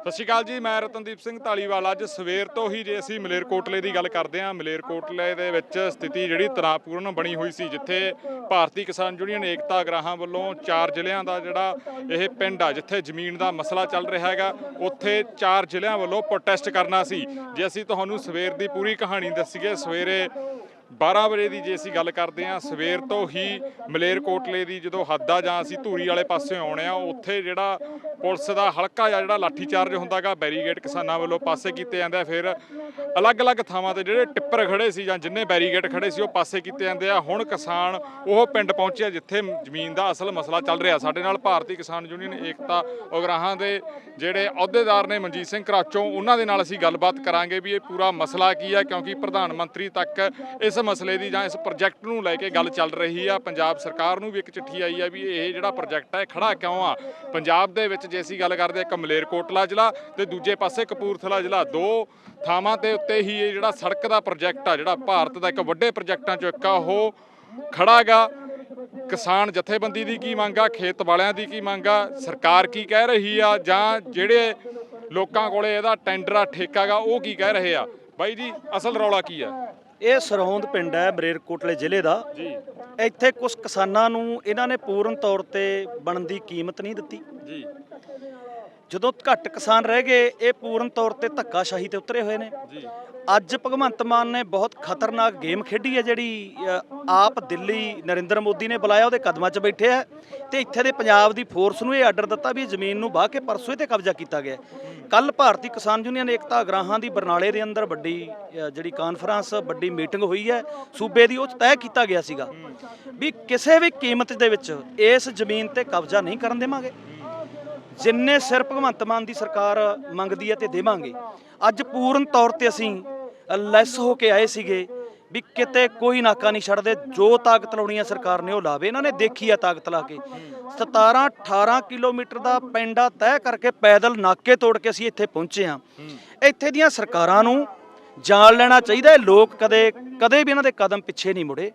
ਸਤਿ ਸ਼੍ਰੀ ਅਕਾਲ ਜੀ, ਮੈਂ ਰਤਨਦੀਪ ਸਿੰਘ ਢਾਲੀਵਾਲ ਅੱਜ ਸਵੇਰ ਤੋਂ ਹੀ ਜੇ ਅਸੀਂ ਮਲੇਰਕੋਟਲੇ ਦੀ ਗੱਲ ਕਰਦੇ ਹਾਂ, ਮਲੇਰਕੋਟਲੇ ਦੇ ਵਿੱਚ ਸਥਿਤੀ ਜਿਹੜੀ ਤਣਾਅਪੂਰਨ ਬਣੀ ਹੋਈ ਸੀ, ਜਿੱਥੇ ਭਾਰਤੀ ਕਿਸਾਨ ਯੂਨੀਅਨ ਏਕਤਾ ਗਰਾਹਾਂ ਵੱਲੋਂ ਚਾਰ ਜ਼ਿਲ੍ਹਿਆਂ ਦਾ ਜਿਹੜਾ ਇਹ ਪਿੰਡ ਆ, ਜਿੱਥੇ ਜ਼ਮੀਨ ਦਾ ਮਸਲਾ ਚੱਲ ਰਿਹਾ ਹੈਗਾ, ਉੱਥੇ ਚਾਰ ਜ਼ਿਲ੍ਹਿਆਂ ਵੱਲੋਂ ਪ੍ਰੋਟੈਸਟ ਕਰਨਾ ਸੀ। ਜੇ ਅਸੀਂ ਤੁਹਾਨੂੰ ਸਵੇਰ ਦੀ ਪੂਰੀ ਕਹਾਣੀ ਦੱਸੀਏ, ਸਵੇਰੇ 12 ਵਜੇ ਦੀ ਜੇ ਅਸੀਂ ਗੱਲ ਕਰਦੇ ਹਾਂ, ਸਵੇਰ ਤੋਂ ਹੀ ਮਲੇਰਕੋਟਲੇ ਦੀ ਜਦੋਂ ਹੱਦ ਆ ਜਾਂ ਅਸੀਂ ਧੂਰੀ ਵਾਲੇ ਪਾਸੇ ਆਉਣੇ ਆ, ਉੱਥੇ ਜਿਹੜਾ ਪੁਲਿਸ ਦਾ ਹਲਕਾ ਜਾਂ ਜਿਹੜਾ ਲਾਠੀ ਚਾਰਜ ਹੁੰਦਾਗਾ ਬੈਰੀਗੇਡ ਕਿਸਾਨਾਂ ਵੱਲੋਂ ਪਾਸੇ ਕੀਤੇ ਜਾਂਦੇ ਆ, ਫਿਰ ਅਲੱਗ-ਅਲੱਗ ਥਾਵਾਂ ਤੇ ਜਿਹੜੇ ਟਿੱਪਰ ਖੜੇ ਸੀ ਜਾਂ ਜਿੰਨੇ ਬੈਰੀਗੇਡ ਖੜੇ ਸੀ, ਉਹ ਪਾਸੇ ਕੀਤੇ ਜਾਂਦੇ ਆ। ਹੁਣ ਕਿਸਾਨ ਉਹ ਪਿੰਡ ਪਹੁੰਚਿਆ ਜਿੱਥੇ ਜ਼ਮੀਨ ਦਾ ਅਸਲ ਮਸਲਾ ਚੱਲ ਰਿਹਾ। ਸਾਡੇ ਨਾਲ ਭਾਰਤੀ ਕਿਸਾਨ ਯੂਨੀਅਨ ਏਕਤਾ ਉਗਰਾਹਾਂ ਦੇ ਜਿਹੜੇ ਅਹੁਦੇਦਾਰ ਨੇ ਮਨਜੀਤ ਸਿੰਘ ਕਰਾਚੋਂ, ਉਹਨਾਂ ਦੇ ਨਾਲ ਅਸੀਂ ਗੱਲਬਾਤ ਕਰਾਂਗੇ ਵੀ ਇਹ ਪੂਰਾ ਮਸਲਾ ਕੀ ਹੈ ਕਿਉਂਕਿ ਪ੍ਰਧਾਨ ਮੰਤਰੀ ਤੱਕ ਇਸ ਮਸਲੇ ਦੀ ਜਾਂ ਇਸ ਪ੍ਰੋਜੈਕਟ ਨੂੰ ਲੈ ਕੇ ਗੱਲ ਚੱਲ ਰਹੀ ਆ। ਪੰਜਾਬ ਸਰਕਾਰ ਨੂੰ ਵੀ ਇੱਕ ਚਿੱਠੀ ਆਈ ਆ ਵੀ ਇਹ ਜਿਹੜਾ ਪ੍ਰੋਜੈਕਟ ਹੈ, ਇਹ ਖੜਾ ਕਿਉਂ ਆ? ਪੰਜਾਬ ਦੇ ਵਿੱਚ ਜੇ ਅਸੀਂ ਗੱਲ ਕਰਦੇ ਹਾਂ ਇੱਕ ਮਲੇਰਕੋਟਲਾ ਜ਼ਿਲ੍ਹਾ ਤੇ ਦੂਜੇ ਪਾਸੇ ਕਪੂਰਥਲਾ ਜ਼ਿਲ੍ਹਾ, ਦੋ ਥਾਵਾਂ ਦੇ ਉੱਤੇ ਹੀ ਇਹ ਜਿਹੜਾ ਸੜਕ ਦਾ ਪ੍ਰੋਜੈਕਟ ਆ, ਜਿਹੜਾ ਭਾਰਤ ਦਾ ਇੱਕ ਵੱਡੇ ਪ੍ਰੋਜੈਕਟਾਂ ਚੋਂ ਇੱਕ ਆ, ਉਹ ਖੜਾਗਾ ਕਿਸਾਨ ਜਥੇਬੰਦੀ ਦੀ ਕੀ ਮੰਗ ਆ? ਖੇਤ ਵਾਲਿਆਂ ਦੀ ਕੀ ਮੰਗ ਆ? ਸਰਕਾਰ ਕੀ ਕਹਿ ਰਹੀ ਆ? ਜਾਂ ਜਿਹੜੇ ਲੋਕਾਂ ਕੋਲੇ ਇਹਦਾ ਟੈਂਡਰ ਆ, ਠੇਕਾ ਗਾ, ਉਹ ਕੀ ਕਹਿ ਰਹੇ ਆ? ਬਾਈ ਜੀ, ਅਸਲ ਰੌਲਾ ਕੀ ਆ? ਇਹ ਸਰਹੌਂਦ ਪਿੰਡ ਹੈ ਬਰੇਰਕੋਟਲੇ ਜ਼ਿਲ੍ਹੇ ਦਾ। ਜੀ। ਇੱਥੇ ਕੁਝ ਕਿਸਾਨਾਂ ਨੂੰ ਇਹਨਾਂ ਨੇ ਪੂਰਨ ਤੌਰ ਤੇ ਬਣਨ ਦੀ ਕੀਮਤ ਨਹੀਂ ਦਿੱਤੀ। ਜੀ। ਜਦੋਂ ਘੱਟ ਕਿਸਾਨ ਰਹਿ ਗਏ ਇਹ ਪੂਰਨ ਤੌਰ ਤੇ ਧੱਕਾਸ਼ਾਹੀ ਤੇ ਉਤਰੇ ਹੋਏ ਨੇ। ਜੀ। ਅੱਜ ਭਗਵੰਤ ਮਾਨ ਨੇ ਬਹੁਤ ਖਤਰਨਾਕ ਗੇਮ ਖੇਡੀ ਹੈ ਜਿਹੜੀ ਆਪ ਦਿੱਲੀ ਨਰਿੰਦਰ ਮੋਦੀ ਨੇ ਬੁਲਾਇਆ, ਉਹਦੇ ਕਦਮਾਂ 'ਚ ਬੈਠੇ ਹੈ ਤੇ ਇੱਥੇ ਦੇ ਪੰਜਾਬ ਦੀ ਫੋਰਸ ਨੂੰ ਇਹ ਆਰਡਰ ਦਿੱਤਾ ਵੀ ਜ਼ਮੀਨ ਨੂੰ ਬਾਹ ਕੇ ਪਰਸੋਂ ਇਹ ਤੇ ਕਬਜ਼ਾ ਕੀਤਾ ਗਿਆ ਕੱਲ ਭਾਰਤੀ ਕਿਸਾਨ ਯੂਨੀਅਨ ਏਕਤਾ ਅਗਰਾਹਾਂ ਦੀ ਬਰਨਾਲੇ ਦੇ ਅੰਦਰ ਵੱਡੀ ਜਿਹੜੀ ਕਾਨਫਰੰਸ ਵੱਡੀ ਮੀਟਿੰਗ ਹੋਈ ਹੈ, ਸੂਬੇ ਦੀ ਉਹ 'ਚ ਤੈਅ ਕੀਤਾ ਗਿਆ ਸੀਗਾ ਵੀ ਕਿਸੇ ਵੀ ਕੀਮਤ ਦੇ ਵਿੱਚ ਇਸ ਜ਼ਮੀਨ ਤੇ ਕਬਜ਼ਾ ਨਹੀਂ ਕਰਨ ਦੇਵਾਂਗੇ। ਜਿੰਨੇ ਸਿਰ ਭਗਵੰਤ ਮਾਨ ਦੀ ਸਰਕਾਰ ਮੰਗਦੀ ਹੈ ਤੇ ਦੇਵਾਂਗੇ। ਅੱਜ ਪੂਰਨ ਤੌਰ ਤੇ ਅਸੀਂ ਲੈਸ ਹੋ ਕੇ ਆਏ ਸੀਗੇ ਵੀ ਕਿਤੇ ਕੋਈ ਨਾਕਾ ਨਹੀਂ ਛੱਡਦੇ, ਜੋ ਤਾਕਤ ਲਾਉਣੀ ਹੈ ਸਰਕਾਰ ਨੇ ਉਹ ਲਾਵੇ। ਇਹਨਾਂ ਨੇ ਦੇਖੀ ਆ ਤਾਕਤ ਲਾ ਕੇ। 17 18 ਕਿਲੋਮੀਟਰ ਦਾ ਪੈਂਡਾ ਤੈਅ ਕਰਕੇ ਪੈਦਲ ਨਾਕੇ ਤੋੜ ਕੇ ਅਸੀਂ ਇੱਥੇ ਪਹੁੰਚੇ ਹਾਂ। ਇੱਥੇ ਦੀਆਂ ਸਰਕਾਰਾਂ ਨੂੰ ਜਾਣ ਲੈਣਾ ਚਾਹੀਦਾ ਹੈ। ਲੋਕ ਕਦੇ ਕਦੇ ਵੀ ਇਹਨਾਂ ਦੇ ਕਦਮ ਪਿੱਛੇ ਨਹੀਂ ਮੁੜੇ।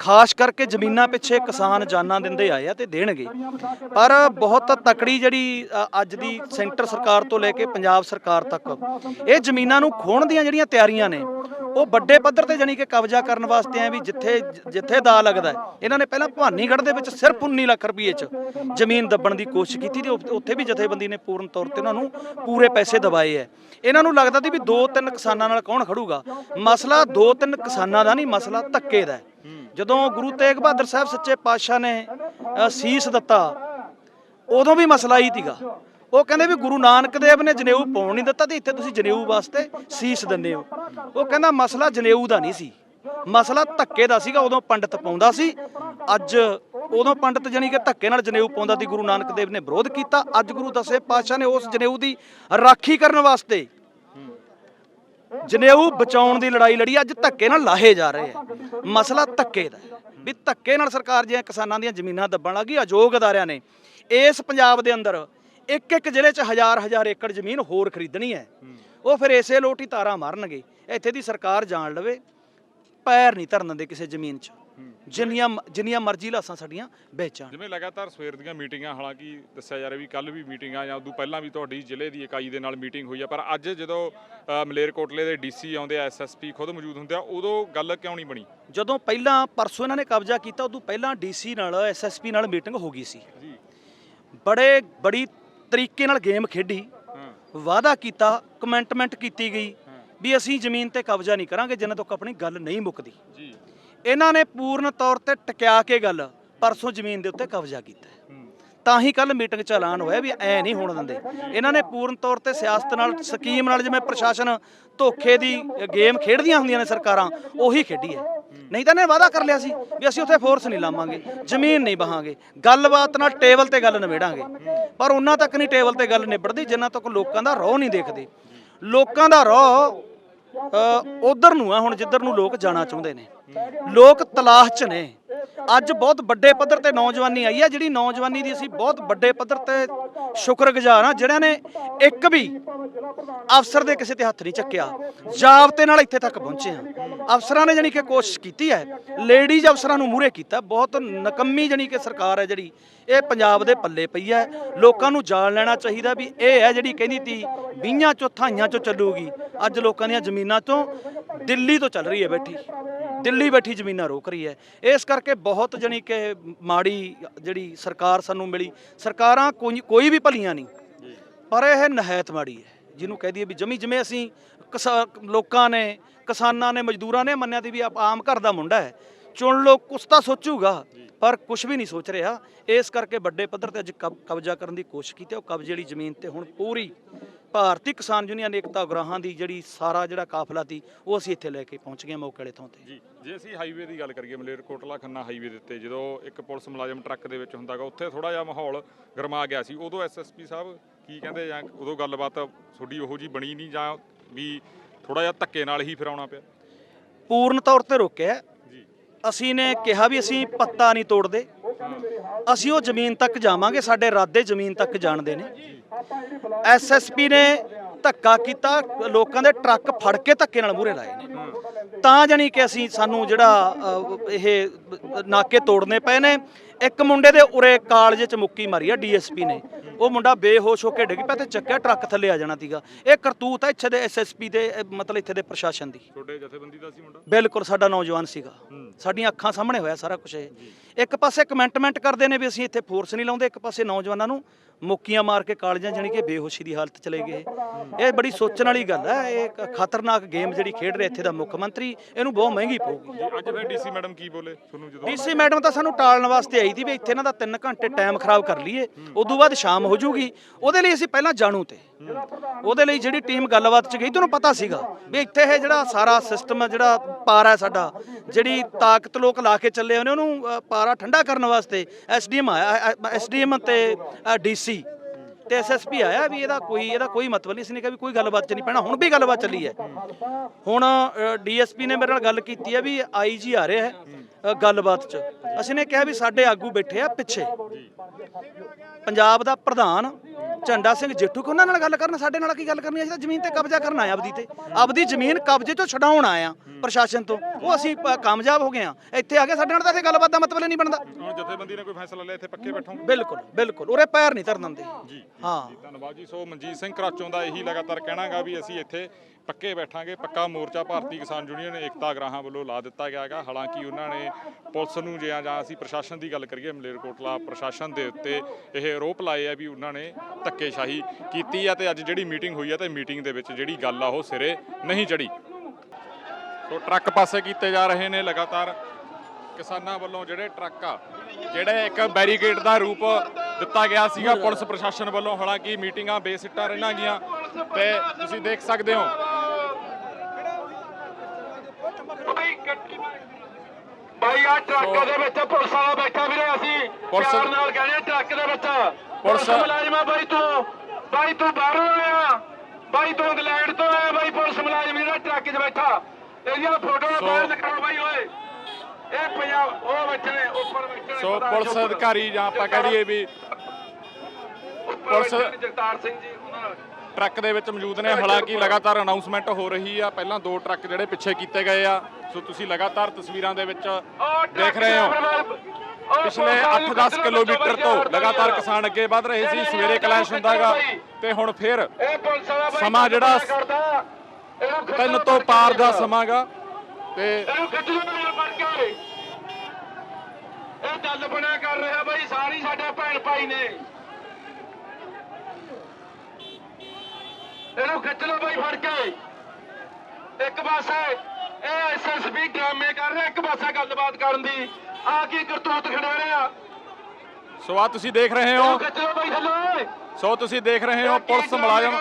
ਖਾਸ ਕਰਕੇ ਜ਼ਮੀਨਾਂ ਪਿੱਛੇ ਕਿਸਾਨ ਜਾਨਾਂ ਦਿੰਦੇ ਆਏ ਆ ਤੇ ਦੇਣਗੇ। ਪਰ ਬਹੁਤ ਤਕੜੀ ਜਿਹੜੀ ਅੱਜ ਦੀ ਸੈਂਟਰ ਸਰਕਾਰ ਤੋਂ ਲੈ ਕੇ ਪੰਜਾਬ ਸਰਕਾਰ ਤੱਕ, ਇਹ ਜ਼ਮੀਨਾਂ ਨੂੰ ਖੋਣ ਦੀਆਂ ਜਿਹੜੀਆਂ ਤਿਆਰੀਆਂ ਨੇ, ਉਹ ਵੱਡੇ ਪੱਧਰ ਤੇ ਜਾਨੀ ਕਿ ਕਬਜ਼ਾ ਕਰਨ ਵਾਸਤੇ ਆ ਵੀ ਜਿੱਥੇ ਜਿੱਥੇ ਦਾ ਲੱਗਦਾ ਇਹਨਾਂ ਨੇ ਪਹਿਲਾਂ ਭਵਾਨੀਗੜ੍ਹ ਦੇ ਵਿੱਚ ਸਿਰਫ 19 ਲੱਖ ਰੁਪਏ ਚ ਜ਼ਮੀਨ ਦੱਬਣ ਦੀ ਕੋਸ਼ਿਸ਼ ਕੀਤੀ ਤੇ ਉੱਥੇ- ਉੱਥੇ ਵੀ ਜਥੇਬੰਦੀ ਨੇ ਪੂਰਨ ਤੌਰ ਤੇ ਉਹਨਾਂ ਨੂੰ ਪੂਰੇ ਪੈਸੇ ਦਵਾਏ ਐ ਇਹਨਾਂ ਨੂੰ ਲੱਗਦਾ ਸੀ ਵੀ ਦੋ ਤਿੰਨ ਕਿਸਾਨਾਂ ਨਾਲ ਕੌਣ ਖੜੂਗਾ। ਮਸਲਾ ਦੋ ਤਿੰਨ ਕਿਸਾਨਾਂ ਦਾ ਨਹੀਂ, ਮਸਲਾ ਧੱਕੇ ਦਾ ਹੈ। ਜਦੋਂ ਗੁਰੂ ਤੇਗ ਬਹਾਦਰ ਸਾਹਿਬ ਸੱਚੇ ਪਾਤਸ਼ਾਹ ਨੇ ਸੀਸ ਦਿੱਤਾ, ਉਦੋਂ ਵੀ ਮਸਲਾ ਹੀ ਸੀਗਾ। ਉਹ ਕਹਿੰਦੇ ਵੀ ਗੁਰੂ ਨਾਨਕ ਦੇਵ ਨੇ ਜਨੇਊ ਪਾਉਣ ਨਹੀਂ ਦਿੱਤਾ ਤੇ ਇੱਥੇ ਤੁਸੀਂ ਜਨੇਊ ਵਾਸਤੇ ਸੀਸ ਦਿੰਦੇ ਹੋ। ਉਹ ਕਹਿੰਦਾ ਮਸਲਾ ਜਨੇਊ ਦਾ ਨਹੀਂ ਸੀ। ਮਸਲਾ ਧੱਕੇ ਦਾ ਸੀਗਾ, ਉਦੋਂ ਪੰਡਤ ਪਾਉਂਦਾ ਸੀ। ਅੱਜ ਉਦੋਂ ਪੰਡਤ ਜਾਨੀ ਕਿ ਧੱਕੇ ਨਾਲ ਜਨੇਊ ਪਾਉਂਦਾ ਸੀ, ਗੁਰੂ ਨਾਨਕ ਦੇਵ ਨੇ ਵਿਰੋਧ ਕੀਤਾ। ਅੱਜ ਗੁਰੂ ਦਸਵੇਂ ਪਾਤਸ਼ਾਹ ਨੇ ਉਸ ਜਨੇਊ ਦੀ ਰਾਖੀ ਕਰਨ ਵਾਸਤੇ ਜਨੇਊ ਬਚਾਉਣ ਦੀ ਲੜਾਈ ਲੜੀ, ਅੱਜ ਧੱਕੇ ਨਾਲ ਲਾਹੇ ਜਾ ਰਹੇ ਆ। ਮਸਲਾ ਧੱਕੇ ਦਾ ਵੀ ਧੱਕੇ ਨਾਲ ਸਰਕਾਰ ਜਿਹੀਆਂ ਕਿਸਾਨਾਂ ਦੀਆਂ ਜ਼ਮੀਨਾਂ ਦੱਬਣ ਲੱਗੀ ਅਯੋਗ ਅਦਾਰਿਆਂ ਨੇ। ਇਸ ਪੰਜਾਬ ਦੇ ਅੰਦਰ ਇੱਕ ਇੱਕ ਜ਼ਿਲ੍ਹੇ 'ਚ ਹਜ਼ਾਰ ਹਜ਼ਾਰ ਏਕੜ ਜ਼ਮੀਨ ਹੋਰ ਖਰੀਦਣੀ ਹੈ। ਉਹ ਫਿਰ ਇਸੇ ਲੋਟ ਹੀ ਤਾਰਾਂ ਮਾਰਨਗੇ। ਇੱਥੇ ਦੀ ਸਰਕਾਰ ਜਾਣ ਲਵੇ, ਪੈਰ ਨਹੀਂ ਧਰਨ ਦਿੰਦੇ ਕਿਸੇ ਜ਼ਮੀਨ 'ਚ। ਜਿੰਨੀਆਂ ਜਿੰਨੀਆਂ ਮਰਜ਼ੀ ਲਾਸਾਂ ਸਾਡੀਆਂ ਵੇਚਣ ਜਿਵੇਂ ਲਗਾਤਾਰ ਸਵੇਰ ਦੀਆਂ ਮੀਟਿੰਗਾਂ ਹਾਲਾਂਕਿ ਦੱਸਿਆ ਜਾ ਰਿਹਾ ਵੀ ਕੱਲ ਵੀ ਮੀਟਿੰਗਾਂ ਜਾਂ ਉਦੋਂ ਪਹਿਲਾਂ ਵੀ ਤੁਹਾਡੀ ਜ਼ਿਲ੍ਹੇ ਦੀ ਇਕਾਈ ਦੇ ਨਾਲ ਮੀਟਿੰਗ ਹੋਈ ਆ ਪਰ ਅੱਜ ਜਦੋਂ ਮਲੇਰਕੋਟਲੇ ਦੇ ਡੀਸੀ ਆਉਂਦੇ ਆ ਐਸਐਸਪੀ ਖੁਦ ਮੌਜੂਦ ਹੁੰਦੇ ਆ ਉਦੋਂ ਗੱਲ ਕਿਉਂ ਨਹੀਂ ਬਣੀ? ਜਦੋਂ ਪਹਿਲਾਂ ਪਰਸੋਂ ਇਹਨਾਂ ਨੇ ਕਬਜ਼ਾ ਕੀਤਾ ਉਦੋਂ ਪਹਿਲਾਂ ਡੀਸੀ ਨਾਲ ਐਸਐਸਪੀ ਨਾਲ ਮੀਟਿੰਗ ਹੋ ਗਈ ਸੀ। ਜੀ। ਬੜੇ ਬੜੀ ਤਰੀਕੇ ਨਾਲ ਗੇਮ ਖੇਡੀ। ਵਾਅਦਾ ਕੀਤਾ ਕਮੈਂਟਮੈਂਟ ਕੀਤੀ ਗਈ ਵੀ ਅਸੀਂ ਜ਼ਮੀਨ ਤੇ ਕਬਜ਼ਾ ਨਹੀਂ ਕਰਾਂਗੇ ਜਿੰਨਾ ਤੱਕ ਆਪਣੀ ਗੱਲ ਨਹੀਂ ਮੁੱਕਦੀ। ਜੀ। ਇਹਨਾਂ ਨੇ ਪੂਰਨ ਤੌਰ ਤੇ ਟਕਿਆ ਕੇ ਗੱਲ ਪਰਸੋਂ ਜ਼ਮੀਨ ਦੇ ਉੱਤੇ ਕਬਜ਼ਾ ਕੀਤਾ ਤਾਂ ਹੀ ਕੱਲ ਮੀਟਿੰਗ ਚ ਐਲਾਨ ਹੋਇਆ ਵੀ ਐ ਨਹੀਂ ਹੋਣ ਦਿੰਦੇ। ਇਹਨਾਂ ਨੇ ਪੂਰਨ ਤੌਰ ਤੇ ਸਿਆਸਤ ਨਾਲ, ਸਕੀਮ ਨਾਲ ਜਿਵੇਂ ਪ੍ਰਸ਼ਾਸਨ ਧੋਖੇ ਦੀ ਗੇਮ ਖੇਡਦੀਆਂ ਹੁੰਦੀਆਂ ਨੇ ਸਰਕਾਰਾਂ, ਉਹੀ ਖੇਡੀ ਹੈ। ਨਹੀਂ ਤਾਂ ਇਹਨੇ ਵਾਅਦਾ ਕਰ ਲਿਆ ਸੀ ਵੀ ਅਸੀਂ ਉੱਥੇ ਫੋਰਸ ਨਹੀਂ ਲਾਵਾਂਗੇ, ਜ਼ਮੀਨ ਨਹੀਂ ਬਹਾਂਗੇ, ਗੱਲਬਾਤ ਨਾਲ ਟੇਬਲ ਤੇ ਗੱਲ ਨਿਬੇੜਾਂਗੇ। ਪਰ ਉਹਨਾਂ ਤੱਕ ਨਹੀਂ ਟੇਬਲ ਤੇ ਗੱਲ ਨਿਬੜਦੀ, ਜਿੰਨਾ ਤੱਕ ਲੋਕਾਂ ਦਾ ਰੋਹ ਨਹੀਂ ਦੇਖਦੇ। ਲੋਕਾਂ ਦਾ ਰੋਹ ਉਧਰ ਨੂੰ ਆ ਹੁਣ ਜਿੱਧਰ ਨੂੰ ਲੋਕ ਜਾਣਾ ਚਾਹੁੰਦੇ ਨੇ। ਲੋਕ ਤਲਾਸ਼ 'ਚ ਨੇ। ਅੱਜ ਬਹੁਤ ਵੱਡੇ ਪੱਧਰ ਤੇ ਨੌਜਵਾਨੀ ਆਈ ਹੈ, ਜਿਹੜੀ ਨੌਜਵਾਨੀ ਦੀ ਅਸੀਂ ਬਹੁਤ ਵੱਡੇ ਪੱਧਰ ਤੇ ਸ਼ੁਕਰਗੁਜ਼ਾਰ ਹਾਂ ਜਿਹੜਿਆਂ ਨੇ ਇੱਕ ਵੀ ਅਫਸਰ ਦੇ ਕਿਸੇ ਤੇ ਹੱਥ ਨਹੀਂ ਚੱਕਿਆ। ਜਾਬਤੇ ਨਾਲ ਇੱਥੇ ਤੱਕ ਪਹੁੰਚੇ ਹਾਂ। ਅਫਸਰਾਂ ਨੇ ਜਾਣੀ ਕਿ ਕੋਸ਼ਿਸ਼ ਕੀਤੀ ਹੈ, ਲੇਡੀਜ਼ ਅਫਸਰਾਂ ਨੂੰ ਮੂਹਰੇ ਕੀਤਾ ਬਹੁਤ ਨਕੰਮੀ ਜਾਣੀ ਕਿ ਸਰਕਾਰ ਹੈ ਜਿਹੜੀ, ਇਹ ਪੰਜਾਬ ਦੇ ਪੱਲੇ ਪਈ ਹੈ। ਲੋਕਾਂ ਨੂੰ ਜਾਣ ਲੈਣਾ ਚਾਹੀਦਾ ਵੀ ਇਹ ਹੈ ਜਿਹੜੀ ਕਹਿੰਦੀ ਤੀ 20 ਚੋਂ ਥਾਈਆਂ ਚੋਂ ਚੱਲੂਗੀ। ਅੱਜ ਲੋਕਾਂ ਦੀਆਂ ਜ਼ਮੀਨਾਂ ਤੋਂ ਦਿੱਲੀ ਤੋਂ ਚੱਲ ਰਹੀ ਹੈ ਬੈਠੀ। ਦਿੱਲੀ ਬੈਠੀ ਜ਼ਮੀਨਾਂ ਰੋਕ ਰਹੀ ਹੈ। ਇਸ ਕਰਕੇ ਬਹੁਤ ਜਾਣੀ ਕਿ ਮਾੜੀ ਜਿਹੜੀ ਸਰਕਾਰ ਸਾਨੂੰ ਮਿਲੀ। ਸਰਕਾਰਾਂ ਕੋਈ ਕੋਈ ਵੀ ਭਲੀਆਂ ਨਹੀਂ। ਪਰ ਇਹ ਨਹਾਇਤ ਮਾੜੀ ਹੈ। ਜਿਹਨੂੰ ਕਹਿ ਦਈਏ ਵੀ ਜਮੀ ਜਿਵੇਂ ਅਸੀਂ ਲੋਕਾਂ ਨੇ ਕਿਸਾਨਾਂ ਨੇ ਮਜ਼ਦੂਰਾਂ ਨੇ ਮੰਨਿਆ ਤੇ ਵੀ ਆਪ ਆਮ ਘਰ ਦਾ ਮੁੰਡਾ ਹੈ। ਚੁਣ ਲੋ ਕੁਛ ਤਾਂ ਸੋਚੂਗਾ ਪਰ ਕੁਝ ਵੀ ਨਹੀਂ ਸੋਚ ਰਿਹਾ। ਇਸ ਕਰਕੇ ਵੱਡੇ ਪੱਧਰ ਤੇ ਅੱਜ ਕਬ- ਕਬਜ਼ਾ ਕਰਨ ਦੀ ਕੋਸ਼ਿਸ਼ ਕੀਤੀ ਉਹ ਕਬਜ਼ੇ ਵਾਲੀ ਜ਼ਮੀਨ ਤੇ ਹੁਣ ਪੂਰੀ ਭਾਰਤੀ ਕਿਸਾਨ ਯੂਨੀਅਨ ਏਕਤਾ ਉਗਰਾਹਾਂ ਦੀ ਜਿਹੜੀ ਸਾਰਾ ਜਿਹੜਾ ਕਾਫਲਾ ਸੀ ਉਹ ਅਸੀਂ ਇੱਥੇ ਲੈ ਕੇ ਪਹੁੰਚ ਗਏ ਮੌਕੇ ਵਾਲੇ ਥਾਂ ਤੇ। ਜੀ ਜੇ ਅਸੀਂ ਹਾਈਵੇ ਦੀ ਗੱਲ ਕਰੀਏ ਮਲੇਰਕੋਟਲਾ ਖੰਨਾ ਹਾਈਵੇ ਦੇ ਉੱਤੇ ਜਦੋਂ ਇੱਕ ਪੁਲਿਸ ਮੁਲਾਜ਼ਮ ਟਰੱਕ ਦੇ ਵਿੱਚ ਹੁੰਦਾਗਾ ਉੱਥੇ ਥੋੜਾ ਜਿਹਾ ਮਾਹੌਲ ਗਰਮਾ ਗਿਆ ਸੀ। ਉਦੋਂ ਐਸਐਸਪੀ ਸਾਹਿਬ ਕੀ ਕਹਿੰਦੇ ਜਾਂ ਉਦੋਂ ਗੱਲਬਾਤ ਤੁਹਾਡੀ ਉਹੋ ਜੀ ਬਣੀ ਨਹੀਂ ਜਾਂ ਵੀ ਥੋੜਾ ਜਿਹਾ ਧੱਕੇ ਨਾਲ ਹੀ ਫਿਰ ਆਉਣਾ ਪਿਆ? ਪੂਰਨ ਤੌਰ ਤੇ ਰੋਕਿਆ। ਅਸੀਂ ਨੇ ਕਿਹਾ ਵੀ ਅਸੀਂ ਪੱਤਾ ਨਹੀਂ ਤੋੜਦੇ। ਅਸੀਂ ਉਹ ਜ਼ਮੀਨ ਤੱਕ ਜਾਵਾਂਗੇ, ਸਾਡੇ ਇਰਾਦੇ ਜ਼ਮੀਨ ਤੱਕ ਜਾਣਦੇ ਨੇ। ਐਸਐਸਪੀ ਨੇ ਧੱਕਾ ਕੀਤਾ, ਲੋਕਾਂ ਦੇ ਟਰੱਕ ਫੜ ਕੇ ਧੱਕੇ ਨਾਲ ਮੂਹਰੇ ਲਾਏ ਨੇ। ਤਾਂ ਜਾਣੀ ਕਿ ਅਸੀਂ ਸਾਨੂੰ ਜਿਹੜਾ ਇਹ ਨਾਕੇ ਤੋੜਨੇ ਪਏ ਨੇ ਇੱਕ ਮੁੰਡੇ ਦੇ ਉਰੇ ਕਾਲਜ ਚ ਮੁੱਕੀ ਮਾਰੀ ਆ ਡੀਐਸਪੀ ਨੇ। ਉਹ ਮੁੰਡਾ ਬੇਹੋਸ਼ ਹੋ ਕੇ ਡਿੱਗ ਪਿਆ ਤੇ ਚੱਕਿਆ ਟਰੱਕ ਥੱਲੇ ਆ ਜਾਣਾ ਸੀਗਾ। ਇਹ ਕਰਤੂਤ ਹੈ ਇੱਥੇ ਦੇ ਐਸਐਸਪੀ ਦੇ ਮਤਲਬ ਇੱਥੇ ਦੇ ਪ੍ਰਸ਼ਾਸਨ ਦੀ। ਤੁਹਾਡੇ ਜਥੇਬੰਦੀ ਦਾ ਸੀ ਮੁੰਡਾ? ਬਿਲਕੁਲ ਸਾਡਾ ਨੌਜਵਾਨ ਸੀਗਾ। ਸਾਡੀਆਂ ਅੱਖਾਂ ਸਾਹਮਣੇ ਹੋਇਆ ਸਾਰਾ ਕੁਝ ਇਹ। ਇੱਕ ਪਾਸੇ ਕਮੈਂਟਮੈਂਟ ਕਰਦੇ ਨੇ ਵੀ ਅਸੀਂ ਇੱਥੇ ਫੋਰਸ ਨਹੀਂ ਲਾਉਂਦੇ ਇੱਕ ਪਾਸੇ ਨੌਜਵਾਨਾਂ ਨੂੰ ਮੁੱਕੀਆਂ ਮਾਰ ਕੇ ਕਾਲਜਾਂ ਜਾਣੀ ਕਿ ਬੇਹੋਸ਼ੀ ਦੀ ਹਾਲਤ ਚਲੇ ਗਏ ਇਹ। ਬੜੀ ਸੋਚਣ ਵਾਲੀ ਗੱਲ ਹੈ। ਇਹ ਇੱਕ ਖਤਰਨਾਕ ਗੇਮ ਜਿਹੜੀ ਖੇਡ ਰਿਹਾ ਇੱਥੇ ਦਾ ਮੁੱਖ ਮੰਤਰੀ ਇਹਨੂੰ ਬਹੁਤ ਮਹਿੰਗੀ ਪਊਗੀ। ਅੱਜ ਫਿਰ ਡੀਸੀ ਮੈਡਮ ਕੀ ਬੋਲੇ? ਤੁਹਾਨੂੰ ਜਦੋਂ ਡੀਸੀ ਮੈਡਮ ਤਾਂ ਸਾਨੂੰ ਟਾਲਣ ਵਾਸਤੇ ਆਈ ਸੀ ਵੀ ਇੱਥੇ ਇਹਨਾਂ ਦਾ 3 ਘੰਟੇ ਟਾਈਮ ਖਰਾਬ ਕਰ ਲਈਏ ਉਦੋਂ ਬਾਅਦ ਸ਼ਾਮ ਹੋ ਜਾਊਗੀ। ਉਹਦੇ ਲਈ ਅਸੀਂ ਪਹਿਲਾਂ ਜਾਣੂ ਤੇ। ਉਹਦੇ ਲਈ ਜਿਹੜੀ ਟੀਮ ਗੱਲਬਾਤ ਚ ਗਈ, ਤੁਹਾਨੂੰ ਪਤਾ ਸੀਗਾ ਵੀ ਇੱਥੇ ਇਹ ਜਿਹੜਾ ਸਾਰਾ ਸਿਸਟਮ ਜਿਹੜਾ ਪਾਰਾ ਸਾਡਾ, ਜਿਹੜੀ ਤਾਕਤ ਲੋਕ ਲਾ ਕੇ ਚੱਲੇ ਉਹਨੇ ਉਹਨੂੰ ਪਾਰਾ ਠੰਡਾ ਕਰਨ ਵਾਸਤੇ ਐਸਡੀਐਮ ਆਇਆ ਐਸਡੀਐਮ ਤੇ ਡੀਸੀ ਤੇ ਐਸਐਸਪੀ ਆਇਆ ਵੀ ਇਹਦਾ ਕੋਈ ਇਹਦਾ ਕੋਈ ਮਤਲਬ ਨਹੀਂ ਇਸਨੇ ਕਿਹਾ ਵੀ ਕੋਈ ਗੱਲਬਾਤ ਚ ਨਹੀਂ ਪੈਣਾ, ਹੁਣ ਵੀ ਗੱਲਬਾਤ ਚੱਲੀ ਹੈ। ਹੁਣ ਡੀਐਸਪੀ ਨੇ ਮੇਰੇ ਨਾਲ ਗੱਲ ਕੀਤੀ ਹੈ ਵੀ ਆਈਜੀ ਆ ਰਿਹਾ ਹੈ ਗੱਲਬਾਤ ਚ। ਅਸੀਂ ਨੇ ਕਿਹਾ ਵੀ ਸਾਡੇ ਆਗੂ ਬੈਠੇ ਆ ਪਿੱਛੇ। ਪੰਜਾਬ ਦਾ ਪ੍ਰਧਾਨ ਝੰਡਾ ਸਿੰਘ ਜੇਠੂ ਕਿ ਉਹਨਾਂ ਨਾਲ ਗੱਲ ਕਰਨ ਸਾਡੇ ਨਾਲ ਕੀ ਗੱਲ ਕਰਨੀ ਅਸੀਂ ਤਾਂ ਜ਼ਮੀਨ ਤੇ ਕਬਜ਼ਾ ਕਰਨ ਆਏ ਆਪਦੀ ਤੇ। ਆਪਦੀ ਜ਼ਮੀਨ ਕਬਜ਼ੇ ਤੋਂ ਛਡਾਉਣ ਆਏ ਆ ਪ੍ਰਸ਼ਾਸਨ ਤੋਂ। ਉਹ ਅਸੀਂ ਪ- ਕਾਮਯਾਬ ਹੋ ਗਏ ਆ। ਇੱਥੇ ਆ ਕੇ ਸਾਡੇ ਨਾਲ ਤਾਂ ਇਹ ਗੱਲਬਾਤ ਦਾ ਮਤਲਬ ਹੀ ਨਹੀਂ ਬਣਦਾ। ਹੁਣ ਜਥੇਬੰਦੀ ਨੇ ਕੋਈ ਫੈਸਲਾ ਲਿਆ ਇੱਥੇ ਪੱਕੇ ਬੈਠੋ। ਬਿਲਕੁਲ ਬਿਲਕੁਲ ਉਰੇ ਪੈਰ ਨਹੀਂ ਧਰਨ ਦਿੰਦੇ। ਜੀ। ਹਾਂ। ਧੰਨਵਾਦ ਜੀ। ਸੋ ਮਨਜੀਤ ਸਿੰਘ ਕਰਾਚੋਂ ਦਾ ਇਹੀ ਲਗਾਤਾਰ ਕਹਿਣਾਗਾ ਵੀ ਅਸੀਂ ਇੱਥੇ ਪੱਕੇ ਬੈਠਾਂਗੇ, ਪੱਕਾ ਮੋਰਚਾ ਭਾਰਤੀ ਕਿਸਾਨ ਯੂਨੀਅਨ ਏਕਤਾ ਗ੍ਰਾਹਾਂ ਵੱਲੋਂ ਲਾ ਦਿੱਤਾ ਗਿਆ ਹੈਗਾ। ਹਾਲਾਂਕਿ ਉਹਨਾਂ ਨੇ ਪੁਲਿਸ ਨੂੰ ਜਾਂ ਜਾਂ ਅਸੀਂ ਪ੍ਰਸ਼ਾਸਨ ਦੀ ਗੱਲ ਕਰੀਏ ਮਲੇਰਕੋਟਲਾ ਪ੍ਰਸ਼ਾਸਨ ਦੇ ਉੱਤੇ ਇਹ ਆਰੋਪ ਲਾਏ ਆ ਵੀ ਉਹਨਾਂ ਨੇ ਧੱਕੇਸ਼ਾਹੀ ਕੀਤੀ ਆ ਤੇ ਅੱਜ ਜਿਹੜੀ ਮੀਟਿੰਗ ਹੋਈ ਆ ਤੇ ਮੀਟਿੰਗ ਦੇ ਵਿੱਚ ਜਿਹੜੀ ਗੱਲ ਆ ਉਹ ਸਿਰੇ ਨਹੀਂ ਚੜੀ ਸੋ ਟਰੱਕ ਪਾਸੇ ਕੀਤੇ ਜਾ ਰਹੇ ਨੇ ਲਗਾਤਾਰ ਕਿਸਾਨਾਂ ਵੱਲੋਂ ਜਿਹੜੇ ਟਰੱਕ ਆ, ਜਿਹੜੇ ਇੱਕ ਬੈਰੀਕੇਡ ਦਾ ਰੂਪ ਦਿੱਤਾ ਗਿਆ ਸੀਗਾ ਪੁਲਿਸ ਪ੍ਰਸ਼ਾਸਨ ਵੱਲੋਂ। ਹਾਲਾਂਕਿ ਮੀਟਿੰਗਾਂ ਬੇਸਿੱਟਾ ਰਹਿਣਾ ਗੀਆਂ ਤੇ ਤੁਸੀਂ ਦੇਖ ਸਕਦੇ ਹੋ ਭਾਈ ਆ ਟਰੱਕ ਦੇ ਵਿੱਚ ਪੁਲਿਸ ਵਾਲਾ ਬੈਠਾ ਵੀਰੇ ਅਸੀਂ। ਪੁਲਿਸ- ਪਿਆਰ ਨਾਲ ਕਹਿੰਦੇ ਟਰੱਕ ਦੇ ਵਿੱਚ। ਪੁਲਿਸ- ਪੁਲਿਸ ਮੁਲਾਜ਼ਮਾ ਬਾਈ ਤੂੰ। ਬਾਈ ਤੂੰ ਬਾਹਰੋਂ ਆਇਆ। ਬਾਈ ਤੂੰ ਇੰਗਲੈਂਡ ਤੋਂ ਆਇਆ ਬਾਈ। ਪੁਲਿਸ ਮੁਲਾਜ਼ਮ ਜਿਹੜਾ ਟਰੱਕ 'ਚ ਬੈਠਾ। ਇਹਦੀਆਂ ਫੋਟੋਆਂ ਸੋ- ਬਾਹਰ ਦਿਖਾਓ ਬਾਈ ਓਏ। ਇਹ ਪੰਜਾਬ ਉਹ ਬੈਠੇ ਨੇ ਉੱਪਰ ਬੈਠੇ ਸੋ ਪੁਲਿਸ। ਅਧਿਕਾਰੀ ਜਾਂ ਆਪਾਂ ਕਹਿ ਵੀ ਪੁਲਿਸ- ਜਗਤਾਰ ਸਿੰਘ ਜੀ ਉਹਨਾਂ ਨਾਲ। ਟਰੱਕ ਦੇ ਵਿੱਚ ਮੌਜੂਦ ਨੇ। ਹਾਲਾਂਕਿ ਲਗਾਤਾਰ ਅਨਾਉਂਸਮੈਂਟ ਹੋ ਰਹੀ ਆ। ਪਹਿਲਾਂ ਦੋ ਟਰੱਕ ਜਿਹੜੇ ਪਿੱਛੇ ਕੀਤੇ ਗਏ ਆ। ਸੋ ਤੁਸੀਂ ਲਗਾਤਾਰ ਤਸਵੀਰਾਂ ਦੇ ਵਿੱਚ ਦੇਖ ਰਹੇ ਹੋ। ਪਿਛਲੇ ਪੁਲਿਸ ਵਾਲੇ 8-10 ਖੱਦਰ ਕਿਲੋਮੀਟਰ ਤੋਂ ਲਗਾਤਾਰ ਕਿਸਾਨ ਅੱਗੇ ਵਧ ਰਹੇ ਸੀ। ਸਵੇਰੇ ਕਲੈਸ਼ ਹੁੰਦਾਗਾ ਤੇ ਹੁਣ ਫਿਰ ਸਮਾਂ ਜਿਹੜਾ ਤਿੰਨ ਤੋਂ ਪਾਰ ਦਾ ਸਮਾਂਗਾ ਤੇ ਇਹ ਚੱਲ ਬਣਿਆ ਕਰ ਰਿਹਾ ਬਾਈ। ਸਾਰੀ ਸਾਡੇ ਭੈਣ ਭਾਈ ਨੇ। ਇਹਨੂੰ ਖਿੱਚ ਲਓ ਬਾਈ ਫੜ ਕੇ। ਇੱਕ ਪਾਸੇ ਇਹ ਐਸਐਸਬੀ ਡਰਾਮੇ ਕਰ ਰਿਹਾ ਇੱਕ ਪਾਸੇ ਗੱਲਬਾਤ ਕਰਨ ਦੀ। ਆ ਕੀ ਕਰਤੂਤ ਖੜਾ ਰਿਹਾ ਸੋ ਆ ਤੁਸੀਂ ਦੇਖ ਰਹੇ ਹੋ। ਖਿੱਚ ਲਓ ਬਾਈ ਥੱਲੇ। ਸੋ ਤੁਸੀਂ ਦੇਖ ਰਹੇ ਹੋ ਪੁਲਿਸ ਮੁਲਾਜ਼ਮ?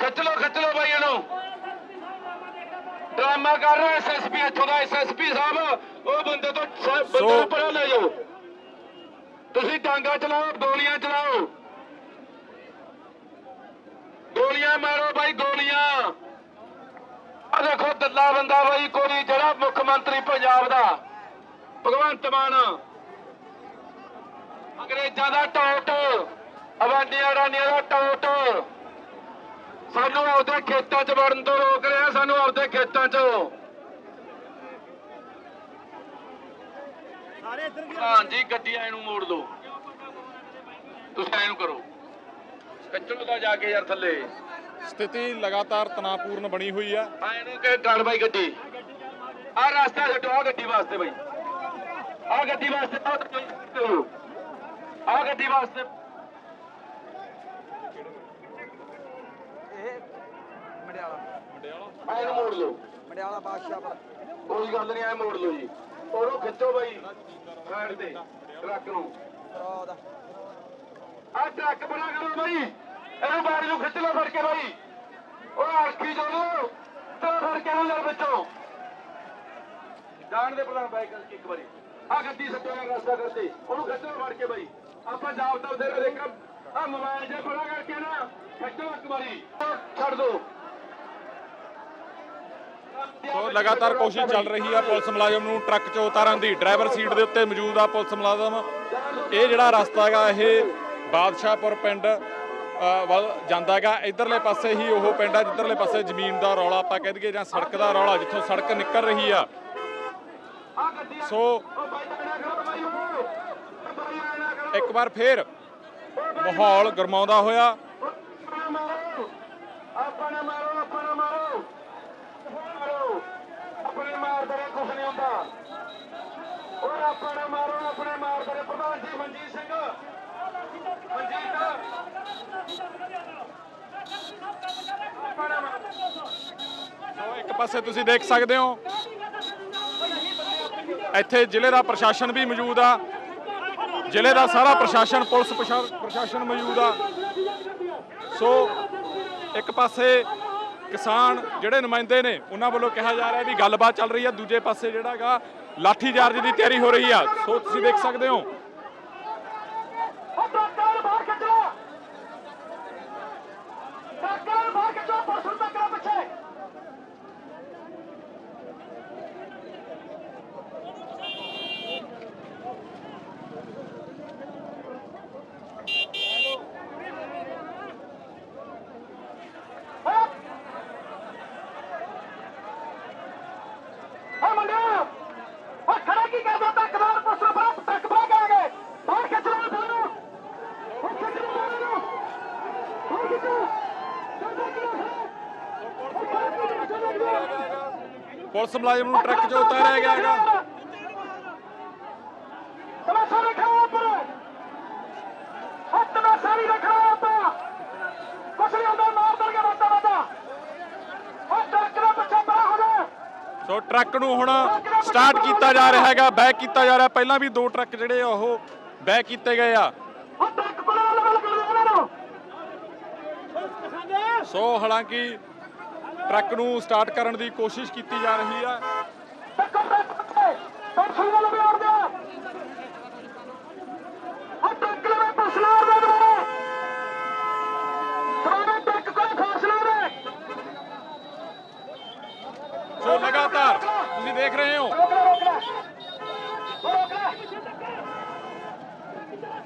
ਖਿੱਚ ਲਓ ਖਿੱਚ ਲਓ ਬਾਈ ਇਹਨੂੰ। ਡਰਾਮਾ ਕਰ ਰਿਹਾ ਐਸਐਸਪੀ ਇੱਥੋਂ ਦਾ ਐਸਐਸਪੀ ਸਾਹਿਬ। ਉਹ ਬੰਦੇ ਤੋਂ ਬੰਦੇ ਨੂੰ ਪਰਾਂ ਲੈ ਜਾਓ। ਤੁਸੀਂ ਡਾਂਗਾ ਚਲਾਓ, ਗੋਲੀਆਂ ਚਲਾਓ। ਗੋਲੀਆਂ ਮਾਰੋ ਬਾਈ, ਗੋਲੀਆਂ। ਆ ਦੇਖੋ ਦੱਲਾ ਬੰਦਾ ਬਈ, ਕੋਈ ਜਿਹੜਾ ਮੁੱਖ ਮੰਤਰੀ ਪੰਜਾਬ ਦਾ। ਭਗਵੰਤ ਮਾਨ। ਅੰਗਰੇਜ਼ਾਂ ਦਾ ਟੋਟ। ਅਵਾਂਡੀਆਂ ਰਾਨੀਆਂ ਦਾ ਟੋਟ। ਸਾਨੂੰ ਆਪਦੇ ਖੇਤਾਂ 'ਚ ਵੜਨ ਤੋਂ ਰੋਕ ਰਿਹਾ, ਸਾਨੂੰ ਆਪਦੇ ਖੇਤਾਂ 'ਚ। ਹਾਂਜੀ ਗੱਡੀ ਐ ਨੂੰ ਮੋੜ ਲਓ। ਤੁਸੀਂ ਐ ਨੂੰ ਕਰੋ। ਕੱਚੋ ਦਾ ਜਾ ਕੇ ਯਾਰ ਥੱਲੇ। ਸਥਿਤੀ ਲਗਾਤਾਰ ਤਣਾਅਪੂਰਨ ਬਣੀ ਹੋਈ ਆ। ਐ ਨੂੰ ਕਿ ਗੜ ਬਾਈ ਗੱਡੀ। ਆ ਰਸਤਾ ਛੱਡੋ ਆ ਗੱਡੀ ਵਾਸਤੇ ਬਾਈ। ਆ ਗੱਡੀ ਵਾਸਤੇ ਆ ਗੱਡੀ ਵਾਸਤੇ ਇਹ ਮੜਿਆਲਾ। ਐ ਨੂੰ ਮੋੜ ਲਓ। ਮੜਿਆਲਾ ਬਾਦਸ਼ਾਹ ਪਰ। ਕੋਈ ਗੱਲ ਨਹੀਂ ਐ ਮੋੜ ਲਓ ਜੀ। ਉਹਨੂੰ ਖਿੱਚੋ ਬਾਈ, ਸਾਈਡ ਤੇ, ਟਰੱਕ ਨੂੰ। ਆ ਟਰੱਕ ਬਣਾ ਕਰੋ ਬਾਈ। ਇਹਨੂੰ ਬਾਰੀ ਨੂੰ ਖਿੱਚ ਲਓ ਫੜ ਕੇ ਬਾਈ। ਉਹ ਆਰਕੀ ਜੋੜੋ, ਤੇ ਫੜ ਕੇ ਉਹਨੂੰ ਵਿੱਚੋਂ। ਜਾਣ ਦੇ ਪ੍ਰਧਾਨ ਬਾਈਕ ਇੱਕ ਵਾਰੀ। ਆ ਗੱਡੀ ਸੱਟਿਆ ਰਸਤਾ ਕਰਦੇ ਉਹਨੂੰ ਖਿੱਚ ਫੜ ਕੇ ਬਾਈ। ਆਪਾਂ ਜਾਬ ਤਾਂ ਦੇ ਦੇਖ ਆ ਮੋਬਾਈਲ ਜੇ ਬੜਾ ਕਰਕੇ ਨਾ, ਖਿੱਚੋ ਇੱਕ ਵਾਰੀ। ਛੱਡ ਦੋ। ਸੋ ਲਗਾਤਾਰ ਕੋਸ਼ਿਸ਼ ਚੱਲ ਰਹੀ ਆ ਪੁਲਿਸ ਮੁਲਾਜ਼ਮ ਨੂੰ ਟਰੱਕ 'ਚੋਂ ਉਤਾਰਨ ਦੀ। ਡਰਾਈਵਰ ਸੀਟ ਦੇ ਉੱਤੇ ਮੌਜੂਦ ਆ ਪੁਲਿਸ ਮੁਲਾਜ਼ਮ। ਇਹ ਜਿਹੜਾ ਰਸਤਾ ਹੈਗਾ, ਇਹ ਬਾਦਸ਼ਾਹਪੁਰ ਪਿੰਡ ਵੱਲ ਜਾਂਦਾ ਹੈਗਾ। ਇਧਰਲੇ ਪਾਸੇ ਹੀ ਉਹ ਪਿੰਡ ਆ, ਜਿੱਧਰਲੇ ਪਾਸੇ ਜ਼ਮੀਨ ਦਾ ਰੌਲਾ ਆਪਾਂ ਕਹਿ ਦਈਏ ਜਾਂ ਸੜਕ ਦਾ ਰੌਲਾ, ਜਿੱਥੋਂ ਸੜਕ ਨਿਕਲ ਰਹੀ ਆ। ਸੋ ਇੱਕ ਵਾਰ ਫੇਰ ਮਾਹੌਲ ਗਰਮਾਉਂਦਾ ਹੋਇਆ। ਆਪਣਾ ਮਾਰੋ ਆਪਣਾ ਮਾਰੋ ਆਪਣਾ ਮਾਰੋ ਮਾਰੋ ਆਪਣੇ ਮਾਰਦੇ ਨਹੀਂ ਹੁੰਦਾ। ਓਏ ਆਪਣਾ ਮਾਰੋ, ਆਪਣੇ ਮਾਰਦੇ ਨੇ ਪ੍ਰਧਾਨ ਜੀ ਮਨਜੀਤ ਸਿੰਘ। ਸੋ ਇੱਕ ਪਾਸੇ ਤੁਸੀਂ ਦੇਖ ਸਕਦੇ ਹੋ। ਇੱਥੇ ਜ਼ਿਲ੍ਹੇ ਦਾ ਪ੍ਰਸ਼ਾਸਨ ਵੀ ਮੌਜੂਦ ਆ। ਜ਼ਿਲ੍ਹੇ ਦਾ ਸਾਰਾ ਪ੍ਰਸ਼ਾਸਨ, ਪੁਲਿਸ ਪ੍ਰਸ਼ਾਸਨ ਮੌਜੂਦ ਆ। ਸੋ, ਇੱਕ ਪਾਸੇ ਕਿਸਾਨ ਜਿਹੜੇ ਨੁਮਾਇੰਦੇ ਨੇ, ਉਹਨਾਂ ਵੱਲੋਂ ਕਿਹਾ ਜਾ ਰਿਹਾ ਵੀ ਗੱਲਬਾਤ ਚੱਲ ਰਹੀ ਹੈ। ਦੂਜੇ ਪਾਸੇ ਜਿਹੜਾ ਹੈਗਾ ਲਾਠੀ ਦੀ ਤਿਆਰੀ ਹੋ ਰਹੀ ਆ। ਸੋ ਤੁਸੀਂ ਦੇਖ ਸਕਦੇ ਹੋ ਉਹ ਟਰੱਕਾਂ ਨੂੰ ਬਾਹਰ ਕੱਢੋ ਟਰੱਕਾਂ ਨੂੰ ਬਾਹਰ ਕੱਢੋ ਪੁਲਿਸ ਨੂੰ ਟੱਕਰਾ ਪਿੱਛੇ ਓ ਮੁੰਡਿਓ ਓ ਖੜਾ ਕੀ ਕਰਦਾ ਟੱਕਦਾਰ ਪੁਲਿਸ ਨੂੰ ਬਾਹਰ ਟੱਕ ਬਾਹਰ ਗਏ ਬਾਹਰ ਖਿੱਚ ਲਓ ਤੁਹਾਨੂੰ ਓ ਖਿੱਚ ਲਓ ਬਾਹਰ ਨੂੰ ਬਾਹਰ ਖਿੱਚੋ ਚੱਲ ਪੁਲਿਸ ਮੁਲਾਜ਼ਮ ਨੂੰ ਟਰੱਕ 'ਚੋਂ ਉਤਾਰਿਆ ਗਿਆ ਹੈਗਾ। ਤਮਾਸ਼ਾ ਰੱਖਣਾ ਉੱਪਰ ਹੱਥ ਦਾ ਸਾਰੀ ਰੱਖਣਾ ਆਪਾਂ। ਕੁਛ ਨਹੀਂ ਹੁੰਦਾ ਮਾਰ ਦੇਣਗੇ ਬਾਤਾ ਬਾਤਾ ਓ ਟਰੱਕ ਦਾ ਪਿੱਛੇ ਪਰਾ ਹੋ ਜਾ ਸੋ ਟਰੱਕ ਨੂੰ ਹੁਣ ਸਟਾਰਟ ਕੀਤਾ ਜਾ ਰਿਹਾ ਹੈਗਾ ਬੈਕ ਕੀਤਾ ਜਾ ਰਿਹਾ। ਪਹਿਲਾਂ ਵੀ ਦੋ ਟਰੱਕ ਜਿਹੜੇ ਆ ਉਹ ਬੈਕ ਕੀਤੇ ਗਏ ਆ। ਸੋ ਹਾਲਾਂਕਿ ਟਰੱਕ ਨੂੰ ਸਟਾਰਟ ਕਰਨ ਦੀ ਕੋਸ਼ਿਸ਼ ਕੀਤੀ ਜਾ ਰਹੀ ਹੈ। ਟੱਕਰ ਸੋ ਲਗਾਤਾਰ ਤੁਸੀਂ ਦੇਖ ਰਹੇ ਹੋ।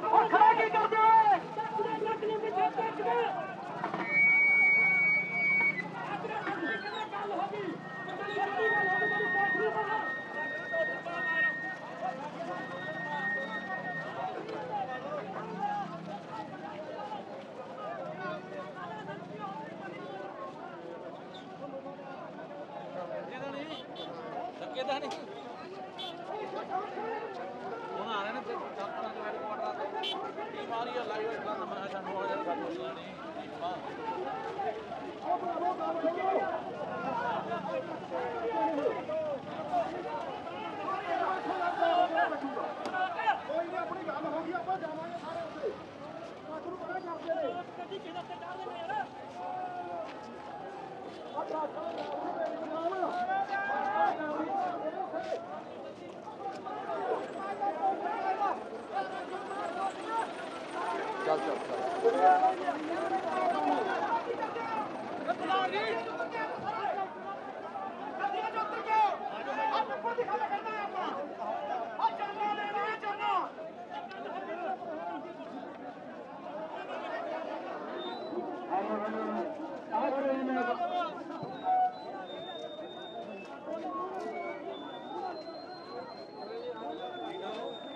ਰੋਕ ਖੜਾ ਕੀ ਕਰਦੇ ਓਏ Sakit dah ni.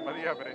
ਵਧੀਆ ਵੀਰੇ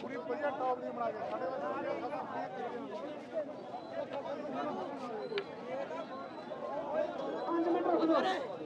ਪੂਰੀ ਵਧੀਆ ਟੌਪ ਦੀ ਬਣਾ ਕੇ ਸਾਡੇ ਵਾਸਤੇ